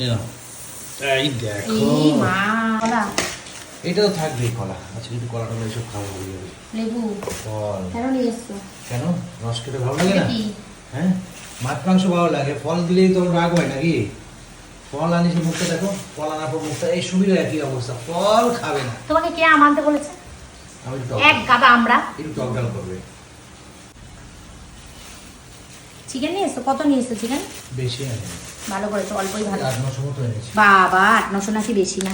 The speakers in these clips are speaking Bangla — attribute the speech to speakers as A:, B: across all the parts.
A: এই দেখো।
B: মা কলা।
A: এটা তো কলা। এসব খাওয়া হয়ে যাবে।
B: লেবু।
A: ফল।
B: কেন নিয়ে এসছো?
A: কেন? রস খেতে ভালো লাগে না? হ্যাঁ? মাছ মাংস ভালো লাগে। ফল দিলেই তো রাগ হয় নাকি? ফল আনিস মুখটা দেখো। ফল আনার পর মুখটা এই সুবিধা একই অবস্থা। ফল খাবে না।
B: তোমাকে কে আম আনতে বলেছে?
A: আমি
B: এক গাদা আমরা।
A: একটু টক ডাল করবে।
B: চিকেন নিয়ে এসছো? কত নিয়ে এসছো চিকেন
A: বেশি
B: ভালো করেছ অল্পই ভালো। বাবা আট নশো নাকি বেশি না?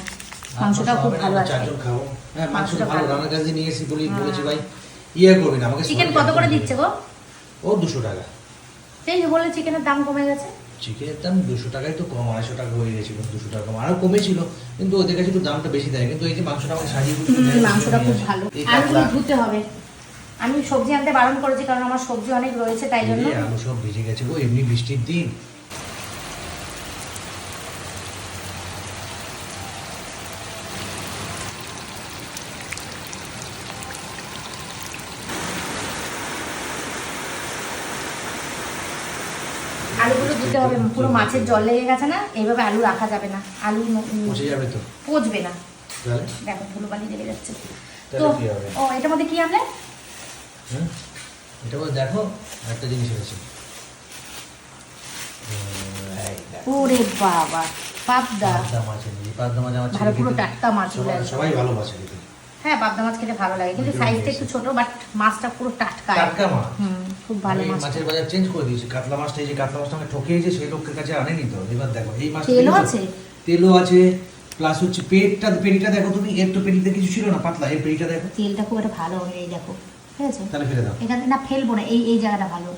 B: মাংসটা খুব ভালো আছে।
A: হ্যাঁ মাংস
B: মাংসটা
A: ভালো। রান্নার কাছে নিয়ে এসেছি বলি
B: হ্যাঁ।
A: বলেছি ভাই ইয়ে করবি আমাকে
B: চিকেন কত করে দিচ্ছে গো?
A: ও দুশো টাকা।
B: সেই যে বলে চিকেনের দাম কমে গেছে?
A: চিকেনের দাম দুশো টাকাই তো কম আড়াইশো টাকা হয়ে গেছিল দুশো টাকা কম। আরও কমেছিল কিন্তু ওদের কাছে একটু দামটা বেশি দেয়। কিন্তু এই যে মাংসটা আমাকে সাজিয়ে
B: মাংসটা খুব ভালো। আলুগুলো ধুতে হবে। আমি সবজি আনতে বারণ করেছি কারণ আমার সবজি অনেক রয়েছে তাই জন্য।
A: আলু সব ভিজে গেছে গো এমনি বৃষ্টির দিন।
B: আলুগুলো ধুতে হবে পুরো মাছের জল লেগে গেছে না? এইভাবে আলু রাখা যাবে না। আলু
A: পচে যাবে তো?
B: পচবে না। দেখো ধুলো বালি লেগে যাচ্ছে। তো ও এটার মধ্যে কি আনলে?
A: হ্যাঁ এটা বলে দেখো একটা জিনিস আছে
B: ওরে বাবা পাবদা।
A: পাবদা মাছ এনেছি পাবদা মাছ আমার
B: ভালো পুরো টাটকা মাছ
A: সবাই-
B: আসবে।
A: সবাই খেতে।
B: হ্যাঁ পাবদা মাছ খেতে ভালো লাগে কিন্তু সাইজটা একটু ছোট বাট মাছটা পুরো টাটকা।
A: টাটকা মাছ?
B: খুব ভালো মাছ
A: মাছের বাজার চেঞ্জ করে দিয়েছি। কাতলা মাছটা এই যে কাতলা মাছটা আমাকে ঠকিয়েছে সেই লোকের কাছে আনেনি তো। এবার দেখো এই মাছ
B: তেলও আছে?
A: তেলও আছে প্লাস হচ্ছে পেটটা পেটিটা দেখো তুমি এর তো পেটিতে কিছু ছিল না পাতলা এই পেটিটা দেখো।
B: তেলটা খুব একটা ভালো এই দেখো। ঠিক আছে
A: তাহলে ফেলে দাও।
B: এখানে না ফেলব না এই এই জায়গাটা ভালো।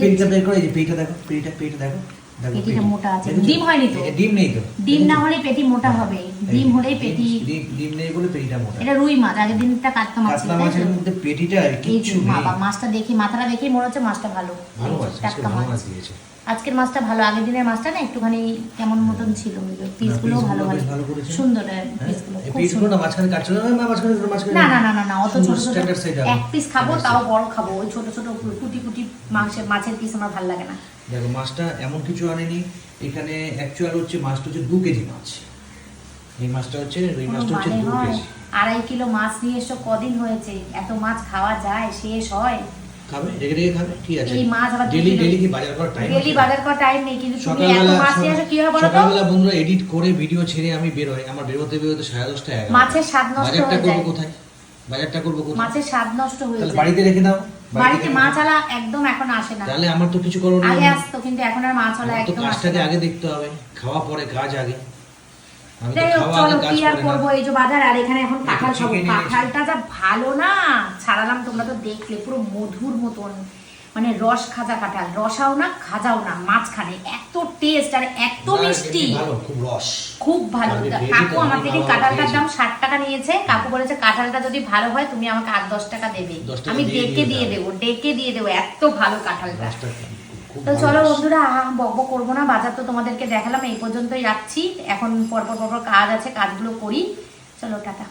A: পেটটা বের করে এই যে পেটিটা দেখো পেটটা পেটিটা দেখো দেখো।
B: পেটিটা মোটা আছে। ডিম হয়নি তো?
A: ডিম নেই তো।
B: ডিম না হলে পেটি মোটা হবে। ডিম পেটি
A: ডিম ডিম নেই বলে পেটিটা মোটা।
B: এটা রুই মাছ আগের দিনটা কাতলা মাছ
A: কাতলা মাছের মধ্যে পেটিটা আর
B: এই
A: নেই।
B: বাবা মাছটা দেখি মাথাটা দেখেই মনে হচ্ছে মাছটা ভালো।
A: ভালো মাছ
B: টাটকা
A: মাছ
B: মাছ।
A: দিয়েছে।
B: আজকের মাছটা ভালো আগের দিনের মাছটা না একটুখানি কেমন মতন ছিল পিসগুলো ভালো
A: গুলো
B: ভালো। সুন্দর
A: হ্যাঁ
B: পিসগুলো
A: পিসগুলো না মাঝখানে না না মাঝখানে মাঝখানে
B: না না না না অত ছোট ছোট এক পিস খাব তাও বড় খাব ওই ছোট ছোট কুটি কুটি মাংসের মাছের পিস আমার ভালো লাগে না।
A: দেখো মাছটা এমন কিছু আনেনি। এখানে অ্যাকচুয়াল হচ্ছে মাছটা হচ্ছে দু কেজি মাছ। এই মাছটা হচ্ছে এই মাছটা হচ্ছে
B: মানে
A: দু কেজি।
B: আড়াই কিলো মাছ নিয়ে এসো কদিন হয়েছে? এত মাছ খাওয়া যায় শেষ হয়?
A: খাবে? রেখে রেখে খাবে? ঠিক আছে।
B: এই মাছ আবার
A: ডেলি ডেলি কি বাজার করার টাইম
B: ডেলি বাজার করার টাইম নেই কিন্তু তুমি এত মাছ নিয়ে আসো কি হবে বলো
A: সকালবেলা বন্ধুরা এডিট করে ভিডিও ছেড়ে আমি বের হই আমার বের বেরোতে বেরোতে সাড়ে দশটা এগারো
B: মাছের স্বাদ নষ্ট
A: বাজারটা
B: হয়ে
A: করব
B: যায়।
A: কোথায়? বাজারটা করব কোথায়?
B: মাছের স্বাদ নষ্ট হয়ে
A: তাহলে
B: যায়।
A: বাড়িতে রেখে দাও।
B: বাড়িতে
A: মা
B: মাছ একদম এখন আসে না।
A: তাহলে আমার তো কিছু করো
B: আগে আসতো কিন্তু এখন আর
A: মা চালা
B: একদম
A: কাজটাকে আগে দেখতে হবে খাওয়া পরে কাজ আগে।
B: চলো কি আর করব? এই যে বাজার আর এখানে এখন কাঁঠাল খাব কাঁঠালটা যা ভালো না ছাড়ালাম তোমরা তো দেখলে পুরো মধুর মতন। মানে রস খাজা কাঁঠাল রসাও না খাজাও না মাঝখানে। এত টেস্ট আর এত মিষ্টি।
A: খুব রস।
B: খুব ভালো। কাকু আমার থেকে কাঁঠালটার দাম ষাট টাকা নিয়েছে। কাকু বলেছে কাঁঠালটা যদি ভালো হয় তুমি আমাকে আট দশ টাকা দেবে। আমি ডেকে
A: দিয়ে
B: দেবো ডেকে দিয়ে দেবো এত ভালো কাঁঠালটা। তো চলো বন্ধুরা আহ, বকবক করব না বাজার তো তোমাদেরকে দেখালাম এই পর্যন্তই রাখছি। এখন পরপর পরপর কাজ আছে কাজগুলো করি। চলো টাটা।